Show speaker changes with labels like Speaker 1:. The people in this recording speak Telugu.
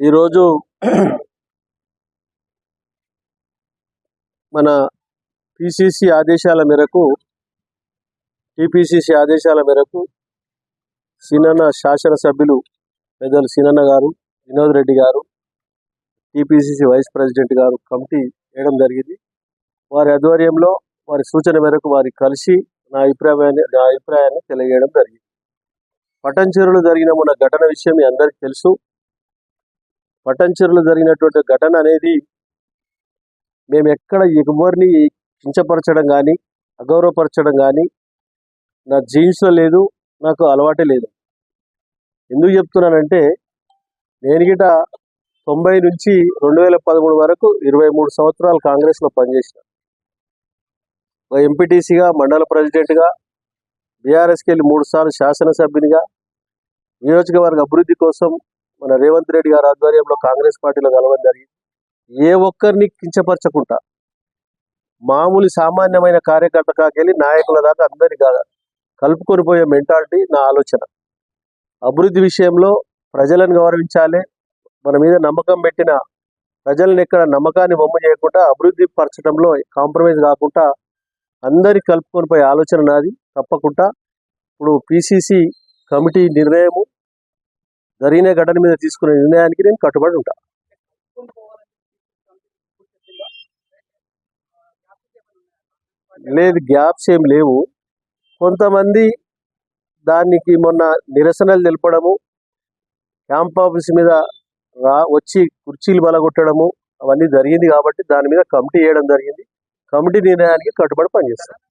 Speaker 1: ఈరోజు మన పిసిసి ఆదేశాల మేరకు టిపిసిసి ఆదేశాల మేరకు సినన్న శాసనసభ్యులు పెద్దలు సినన్న గారు వినోద్ రెడ్డి గారు టిపిసిసి వైస్ ప్రెసిడెంట్ గారు కమిటీ వేయడం జరిగింది. వారి ఆధ్వర్యంలో వారి సూచన మేరకు వారి కలిసి నా అభిప్రాయాన్ని నా అభిప్రాయాన్ని తెలియజేయడం జరిగింది. పటంచెరులో జరిగిన మన ఘటన విషయం మీ అందరికీ తెలుసు. పటంచెరులో జరిగినటువంటి ఘటన అనేది మేము ఎక్కడ ఎవరిని కించపరచడం కానీ అగౌరవపరచడం కానీ నా జీన్స్లో లేదు నాకు అలవాటే లేదు. ఎందుకు చెప్తున్నానంటే నేను గిట తొంభై నుంచి రెండు వేల పదమూడు వరకు ఇరవై మూడు సంవత్సరాలు కాంగ్రెస్లో పనిచేసిన. ఒక ఎంపీటీసీగా మండల ప్రెసిడెంట్గా బీఆర్ఎస్కి వెళ్ళి మూడు సార్లు శాసనసభ్యునిగా నియోజకవర్గ అభివృద్ధి కోసం మన రేవంత్ రెడ్డి గారి ఆధ్వర్యంలో కాంగ్రెస్ పార్టీలో కలవడం జరిగింది. ఏ ఒక్కరిని కించపరచకుండా మామూలు సామాన్యమైన కార్యకర్త కాకెళ్ళి నాయకుల దాకా అందరి కా- కలుపుకొని పోయే మెంటాలిటీ నా ఆలోచన. అభివృద్ధి విషయంలో ప్రజలను గౌరవించాలి. మన మీద నమ్మకం పెట్టిన ప్రజలను ఎక్కడ నమ్మకాన్ని బొమ్మ చేయకుండా అభివృద్ధి పరచడంలో కాంప్రమైజ్ కాకుండా అందరి కలుపుకొని పోయే ఆలోచన నాది తప్పకుండా. ఇప్పుడు పిసిసి కమిటీ నిర్ణయం జరిగిన ఘటన మీద తీసుకునే నిర్ణయానికి నేను కట్టుబడి ఉంటా. లేదు గ్యాప్స్ ఏం లేవు. కొంతమంది దానికి మొన్న నిరసనలు తెలపడము క్యాంప్ ఆఫీస్ మీద రా వచ్చి కుర్చీలు బలగొట్టడము అవన్నీ జరిగింది కాబట్టి దాని మీద కమిటీ వేయడం జరిగింది. కమిటీ నిర్ణయానికి కట్టుబడి పనిచేస్తాను